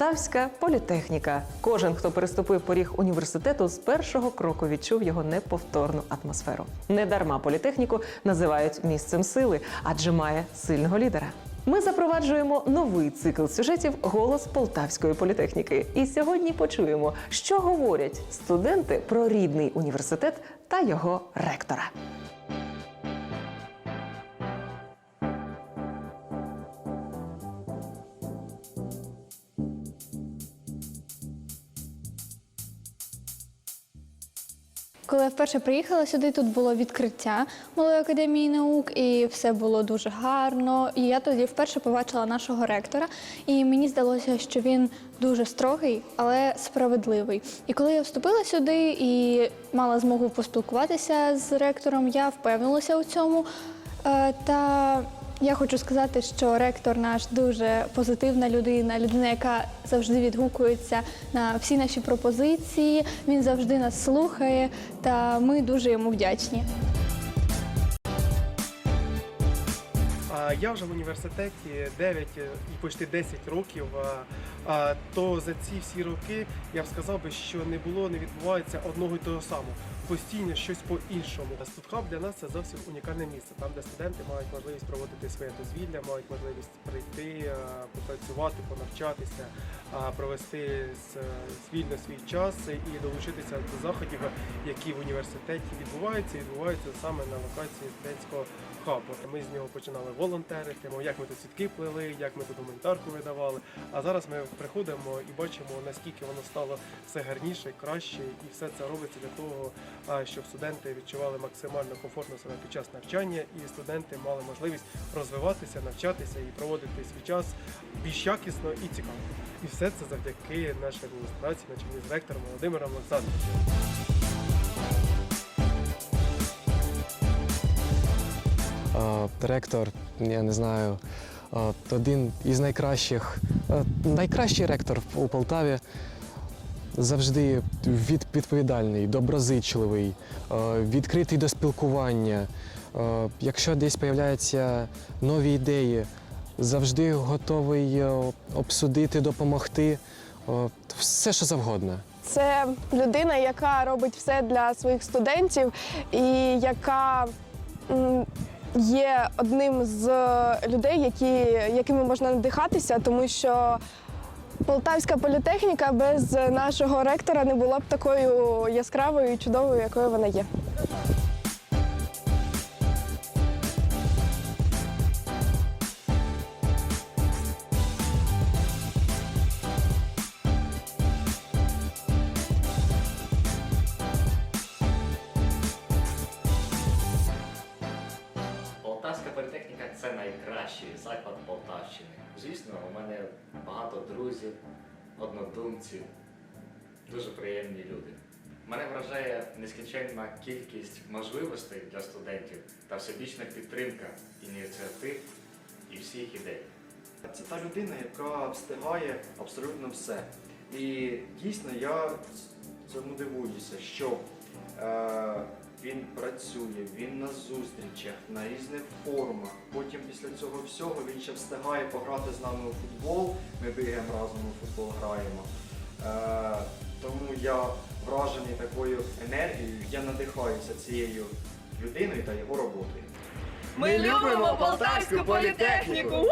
Полтавська політехніка. Кожен, хто переступив поріг університету, з першого кроку відчув його неповторну атмосферу. Недарма політехніку називають місцем сили, адже має сильного лідера. Ми запроваджуємо новий цикл сюжетів Голос Полтавської політехніки. І сьогодні почуємо, що говорять студенти про рідний університет та його ректора. Коли я вперше приїхала сюди, тут було відкриття Малої академії наук, і все було дуже гарно. І я тоді вперше побачила нашого ректора, і мені здалося, що він дуже строгий, але справедливий. І коли я вступила сюди і мала змогу поспілкуватися з ректором, я впевнилася у цьому. Е, Та я хочу сказати, що ректор наш дуже позитивна людина, людина, яка завжди відгукується на всі наші пропозиції. Він завжди нас слухає, та ми дуже йому вдячні. Я вже в університеті 9 і почти 10 років. а, То за ці всі роки я б сказав би, що не було, не відбувається одного і того самого. Постійно щось по-іншому. Студхаб для нас це зовсім унікальне місце, там, де студенти мають можливість проводити своє дозвілля, мають можливість прийти, попрацювати, понавчатися, провести с- вільно свій час і долучитися до заходів, які в університеті відбуваються, і відбуваються саме на локації студентського хабу. Ми з нього починали волонтерити, як ми тут сітки плели, як ми тут гуманітарку видавали. А зараз ми приходимо і бачимо, наскільки воно стало все гарніше, краще, і все це робиться для того, а, щоб студенти відчували максимально комфортно себе під час навчання, і студенти мали можливість розвиватися, навчатися і проводити свій час більш якісно і цікаво. І все це завдяки нашій адміністрації, на чолі з ректором Володимиром Олександровичем. Ректор, я не знаю, один із найкращих, найкращий ректор у Полтаві. Завжди від, відповідальний, доброзичливий, е, відкритий до спілкування. Е, Якщо десь з'являються нові ідеї, завжди готовий е, обсудити, допомогти. Все, що завгодно. Це людина, яка робить все для своїх студентів і яка є одним з людей, які, якими можна надихатися, тому що Полтавська політехніка без нашого ректора не була б такою яскравою і чудовою, якою вона є. Найкращий заклад Полтавщини. Звісно, у мене багато друзів, однодумців, дуже приємні люди. Мене вражає нескінченна кількість можливостей для студентів та всебічна підтримка ініціатив і всіх ідей. Це та людина, яка встигає абсолютно все. І дійсно я цьому дивуюся, що е, він працює, він на зустрічах, на різних форумах. Потім після цього всього він ще встигає пограти з нами у футбол. Ми бігаємо разом у футбол граємо. Е, тому я вражений такою енергією, я надихаюся цією людиною та його роботою. Ми любимо Полтавську політехніку!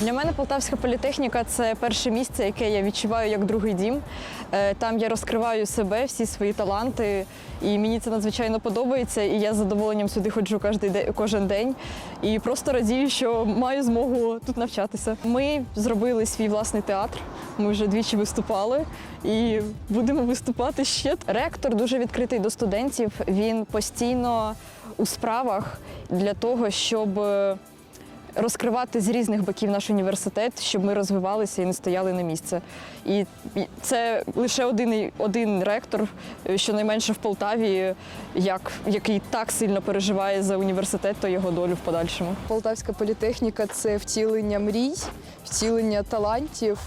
Для мене Полтавська політехніка це перше місце, яке я відчуваю як другий дім. Е, Там я розкриваю себе, всі свої таланти, і мені це надзвичайно подобається. І я з задоволенням сюди ходжу кожен день. І просто радію, що маю змогу тут навчатися. Ми зробили свій власний театр. Ми вже двічі виступали і будемо виступати ще. Ректор дуже відкритий до студентів. Він постійно у справах для того, щоб розкривати з різних боків наш університет, щоб ми розвивалися і не стояли на місце. І це лише один, один ректор, е, щонайменше в Полтаві, як, який так сильно переживає за університет та його долю в подальшому. Полтавська політехніка це втілення мрій, втілення талантів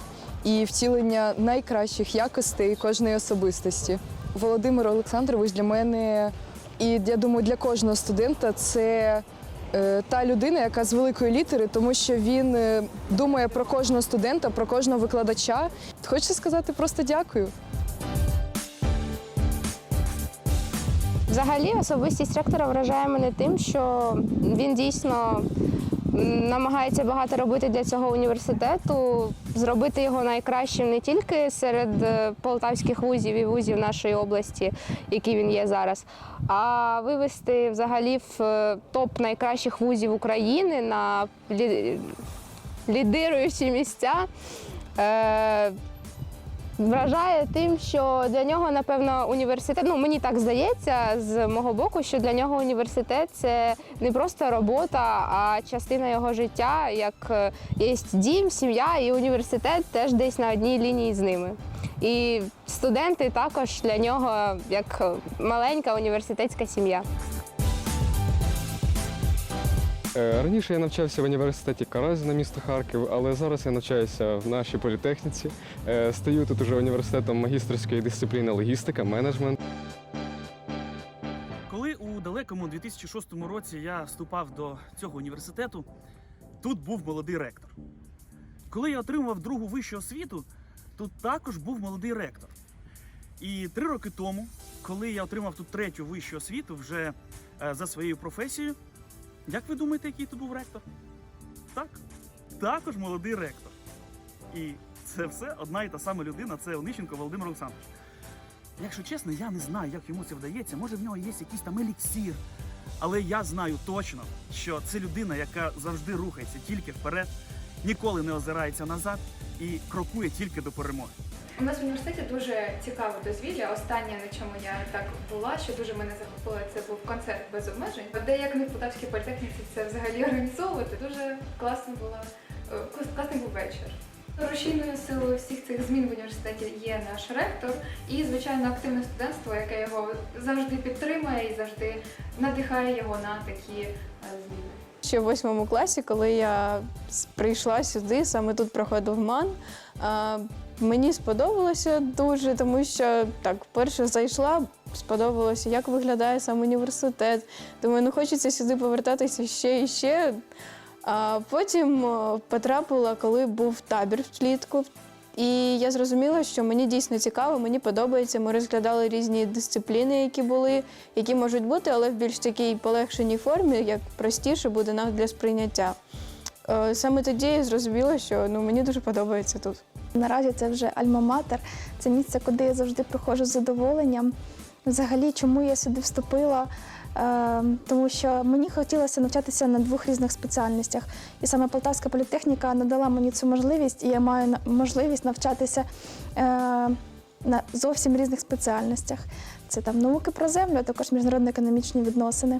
і втілення найкращих якостей кожної особистості. Володимир Олександрович для мене, і я думаю, для кожного студента це та людина, яка з великої літери, тому що він е, думає про кожного студента, про кожного викладача. Хочу сказати просто дякую. Взагалі, особистість ректора вражає мене тим, що він дійсно намагається багато робити для цього університету, зробити його найкращим не тільки серед е, полтавських вузів і вузів нашої області, які він є зараз, а вивести взагалі в е, топ найкращих вузів України на лі- лідируючі місця. Вражає тим, що для нього, напевно, університет, ну мені так здається, з мого боку, що для нього університет це не просто робота, а частина його життя, як е, є дім, сім'я і університет теж десь на одній лінії з ними. І студенти також для нього як маленька університетська сім'я. Е, Раніше я навчався в університеті Каразіна міста Харків, але зараз я навчаюся в нашій політехніці. Е, Стаю тут уже університетом магістерської дисципліни логістика, менеджмент. Коли у далекому 2006 році я вступав до цього університету, тут був молодий ректор. Коли я отримував другу вищу освіту, тут також був молодий ректор. І три роки тому, коли я отримав тут третю вищу освіту вже е, за своєю професією, як ви думаєте, який тут був ректор? Так, також молодий ректор. І це все одна і та сама людина, це Онищенко Володимир Олександрович. Якщо чесно, я не знаю, як йому це вдається. Може, в нього є якийсь там еліксір. Але я знаю точно, що це людина, яка завжди рухається тільки вперед, ніколи не озирається назад і крокує тільки до перемоги. У нас в університеті дуже цікаве дозвілля. Останнє, на чому я так була, що дуже мене захопило, це був концерт без обмежень. Де як не в Полтавській політехніці це взагалі організовувати. Дуже класно було е, класний був вечір. Рушійною силою всіх цих змін в університеті є наш ректор і, звичайно, активне студентство, яке його завжди підтримує і завжди надихає його на такі е, зміни. Ще в восьмому класі, коли я прийшла сюди, саме тут проходив МАН. Мені сподобалося дуже, тому що так, перше зайшла, сподобалося, як виглядає сам університет. Думаю, ну хочеться сюди повертатися ще і ще. А потім потрапила, коли був табір влітку. І я зрозуміла, що мені дійсно цікаво, мені подобається. Ми розглядали різні дисципліни, які були, які можуть бути, але в більш такій полегшеній формі, як простіше буде нам для сприйняття. Е, Саме тоді я зрозуміла, що ну, мені дуже подобається тут. Наразі це вже альма-матер, це місце, куди я завжди приходжу з задоволенням. Взагалі, чому я сюди вступила? Е, тому що мені хотілося навчатися на двох різних спеціальностях. І саме Полтавська політехніка надала мені цю можливість, і я маю можливість навчатися е, на зовсім різних спеціальностях. Це там науки про землю, а також міжнародно-економічні відносини.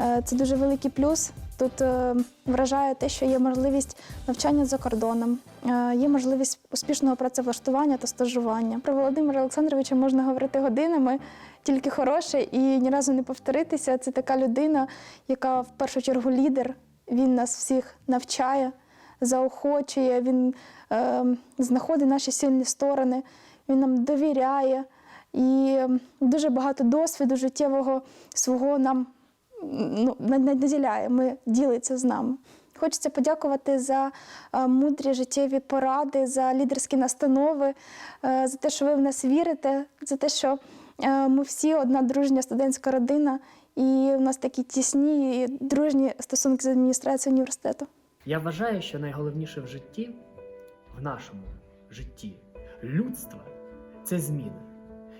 Е, це дуже великий плюс. Тут е, вражає те, що є можливість навчання за кордоном, е, є можливість успішного працевлаштування та стажування. Про Володимира Олександровича можна говорити годинами, тільки хороше і ні разу не повторитися. Це така людина, яка в першу чергу лідер. Він нас всіх навчає, заохочує, він е, знаходить наші сильні сторони, він нам довіряє і дуже багато досвіду життєвого свого нам ну, не- ми ділиться з нами. Хочеться подякувати за е, мудрі життєві поради, за лідерські настанови, е, за те, що ви в нас вірите, за те, що е, ми всі одна дружня студентська родина, і у нас такі тісні і дружні стосунки з адміністрацією університету. Я вважаю, що найголовніше в житті, в нашому житті, людства це зміни.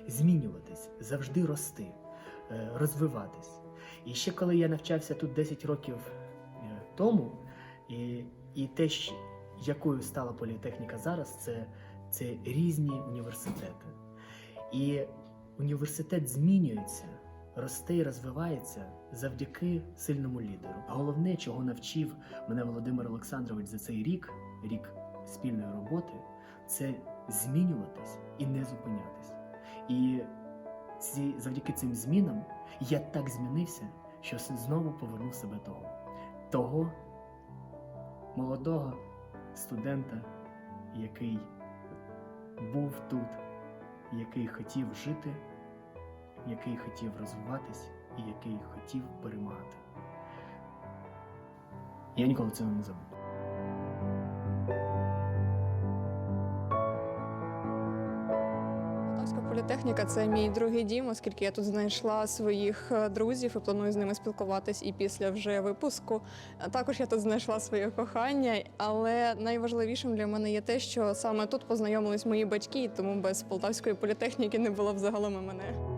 Змінюватись, завжди рости, розвиватись. І ще коли я навчався тут 10 років е, тому, і, і те, якою стала політехніка зараз, це, це різні університети. І університет змінюється, росте і розвивається завдяки сильному лідеру. Головне, чого навчив мене Володимир Олександрович за цей рік, рік спільної роботи, це змінюватись і не зупинятись. І ці, завдяки цим змінам я так змінився, що знову повернув себе того. Того молодого студента, який був тут, який хотів жити, який хотів розвиватись і який хотів перемагати. Я ніколи цього не забуду. Полтавська політехніка це мій другий дім, оскільки я тут знайшла своїх е, друзів і планую з ними спілкуватись і після вже випуску. Також я тут знайшла своє кохання, але найважливішим для мене є те, що саме тут познайомились мої батьки, тому без полтавської політехніки не було б загалом і мене.